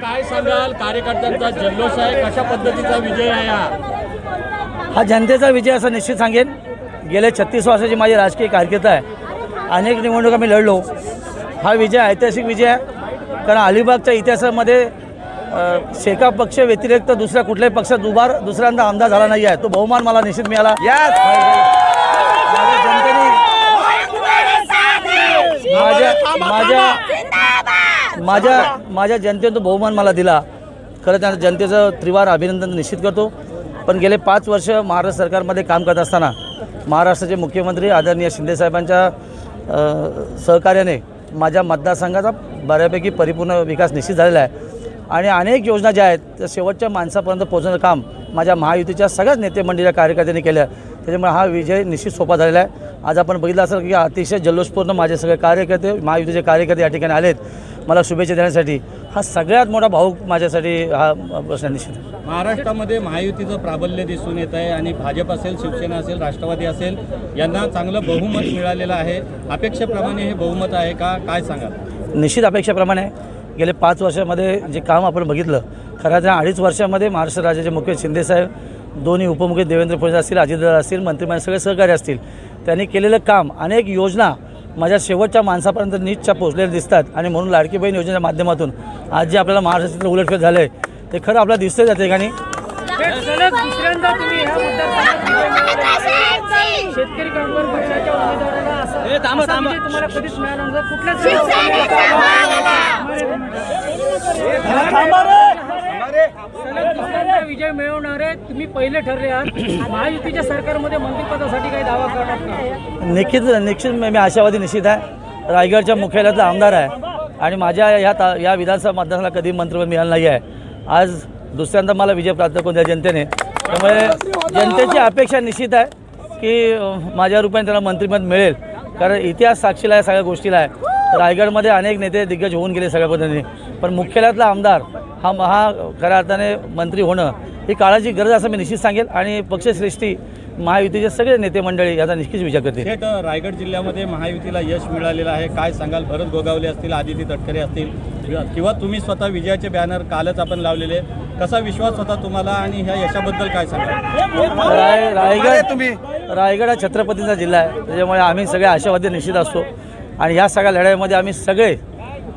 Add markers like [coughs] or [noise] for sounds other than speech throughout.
काय सांगाल कार्यकर्त्यांचा जल्लोष आहे कशा पद्धतीचा विजय आहे हा हा जनतेचा विजय असं निश्चित सांगेन. गेले छत्तीस वर्षाची माझी राजकीय कारकीर्द आहे. अनेक निवडणुका मी लढलो. हा विजय ऐतिहासिक विजय आहे. कारण अलिबागच्या इतिहासामध्ये शेका पक्ष व्यतिरिक्त दुसऱ्या कुठल्याही पक्षात दुबार दुसऱ्यांदा आमदार झाला नाही आहे. तो बहुमान मला निश्चित मिळाला. माझ्या जनतेने माझ्या माझ्या माझ्या माझ्या जनतेने तो बहुमान मला दिला. खरं त्या जनतेचं त्रिवार अभिनंदन निश्चित करतो. पण गेले पाच वर्ष महाराष्ट्र सरकारमध्ये काम करत असताना महाराष्ट्राचे मुख्यमंत्री आदरणीय शिंदेसाहेबांच्या सहकार्याने माझ्या मतदारसंघाचा बऱ्यापैकी परिपूर्ण विकास निश्चित झालेला आहे. आणि अनेक योजना ज्या आहेत त्या शेवटच्या माणसापर्यंत पोहोचवण्याचं काम माझ्या महायुतीच्या सगळ्याच नेते मंडळीच्या कार्यकर्त्यांनी केलं आहे. त्याच्यामुळे हा विजय निश्चित सोपा झालेला आहे. आज आपण बघितलं असेल की अतिशय जल्लोषपूर्ण माझे सगळे कार्यकर्ते महायुतीचे कार्यकर्ते या ठिकाणी आलेत. मला शुभेच्छा देण्यासाठी हा सगळ्यात मोठा भाऊक माझ्यासाठी हा प्रश्न निश्चित महाराष्ट्रामध्ये महायुतीचं प्राबल्य दिसून येत आहे आणि भाजप असेल शिवसेना असेल राष्ट्रवादी असेल यांना चांगलं बहुमत मिळालेलं आहे. अपेक्षेप्रमाणे हे बहुमत आहे का? काय सांगाल? निश्चित अपेक्षेप्रमाणे. गेले पाच वर्षामध्ये जे काम आपण बघितलं खरं त्या अडीच वर्षामध्ये महाराष्ट्र राज्याचे मुख्य शिंदेसाहेब दोन्ही उपमुख्य देवेंद्र फडणवीस असतील अजितदादा असतील मंत्रिमंडळ सगळे सहकारी असतील त्यांनी केलेलं काम अनेक योजना माझ्या शेवटच्या माणसापर्यंत नीटच्या पोचलेल्या दिसतात. आणि म्हणून लाडकी बहीण योजनेच्या माध्यमातून आज जे आपल्याला महाराष्ट्रातील उलटफेर झालं आहे ते खरं आपल्याला दिसतंय त्या ठिकाणी. शेतकरी कामगार पक्षाच्या उमेदवाराला असं कुठल्याच सलग दुसऱ्यांदा विजय मिळवणारे तुम्ही पहिले ठरले आहात. [coughs] महायुतीच्या सरकारमध्ये मंत्रिपदासाठी काही दावा करणार का? निश्चित निश्चित मी मी आशावादी निश्चित आहे. रायगडच्या मुख्यालयातला आमदार आहे. आणि माझ्या या ता या विधानसभा मतदारसंघाला कधी मंत्रिपद मिळालं नाही आहे आज दुसऱ्यांदा मला विजय प्राप्त करून द्या जनतेने. त्यामुळे जनतेची अपेक्षा निश्चित आहे की माझ्या रूपाने त्यांना मंत्रिपद मिळेल. कारण इतिहास साक्षीला आहे सगळ्या गोष्टीला आहे. रायगडमध्ये अनेक नेते दिग्गज होऊन गेले सगळ्या पद्धतीने. पण मुख्यालयातला आमदार हा हा खऱ्या अर्थाने मंत्री होणं ही काळाची गरज असं मी निश्चित सांगेल. आणि पक्षश्रेष्ठी महायुतीचे सगळे नेते मंडळी याचा निश्चित विचार करतील. थेट रायगड जिल्ह्यामध्ये महायुतीला यश मिळालेलं आहे. काय सांगाल? भरत गोगावले असतील आदिती तटकरे असतील किंवा तुम्ही स्वतः विजयाचे बॅनर कालच आपण लावलेले कसा विश्वास होता तुम्हाला आणि ह्या यशाबद्दल काय सांगाल? राय रायगड तुम्ही. रायगड हा छत्रपतींचा जिल्हा आहे. त्याच्यामुळे आम्ही सगळे आशावादी निश्चित असतो. आणि ह्या सगळ्या लढाईमध्ये आम्ही सगळे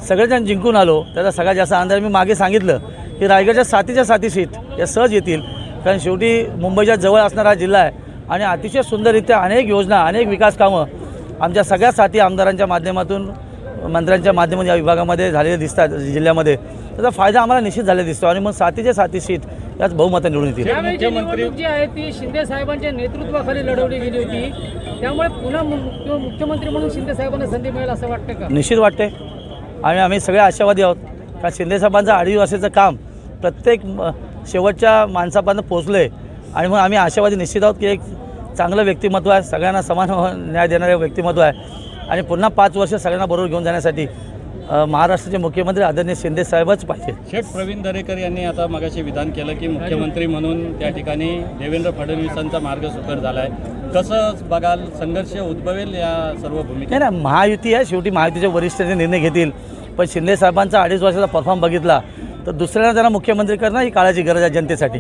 सगळेजण जिंकून आलो. त्याचा सगळ्यात जास्त अंदाज मी मागे सांगितलं की रायगडच्या सातीच्या साती सीट या सहज येतील. कारण शेवटी मुंबईच्या जवळ असणारा हा जिल्हा आहे आणि अतिशय सुंदररित्या अनेक योजना अनेक विकास कामं आमच्या सगळ्या साथी आमदारांच्या माध्यमातून मंत्र्यांच्या माध्यमातून या विभागामध्ये झालेले दिसतात जिल्ह्यामध्ये. त्याचा फायदा आम्हाला निश्चित झालेला दिसतो आणि मग सातीच्या साती सीट याच बहुमतं निवडून येतील. निवडणूक जी आहे ती शिंदे साहेबांच्या नेतृत्वाखाली लढवली गेली होती. त्यामुळे पुन्हा मुख्यमंत्री म्हणून शिंदे साहेबांना संधी मिळेल असं वाटतं का? निश्चित वाटते आणि आम्ही सगळे आशावादी आहोत. कारण शिंदेसाहेबांचं अडीच वर्षाचं काम प्रत्येक शेवटच्या माणसापर्यंत पोचलं आहे आणि मग आम्ही आशावादी निश्चित आहोत की एक चांगलं व्यक्तिमत्व आहे. सगळ्यांना समान न्याय देणारे व्यक्तिमत्व आहे. आणि पुन्हा पाच वर्ष सगळ्यांना बरोबर घेऊन जाण्यासाठी महाराष्ट्राचे मुख्यमंत्री आदरणीय शिंदे साहेबच पाहिजे. शेठ प्रवीण दरेकर यांनी आता मगाशी विधान केलं की मुख्यमंत्री म्हणून त्या ठिकाणी देवेंद्र फडणवीसांचा मार्ग सुकर झाला आहे कसं बघाल संघर्ष उद्भवेल या सर्व भूमिका नाही ना महायुती आहे शेवटी महायुतीचे वरिष्ठ निर्णय घेतील. पण शिंदे साहेबांचा अडीच वर्षाचा परफॉर्म बघितला तर दुसऱ्यांना त्यांना मुख्यमंत्री करणं ही काळाची गरज आहे जनतेसाठी.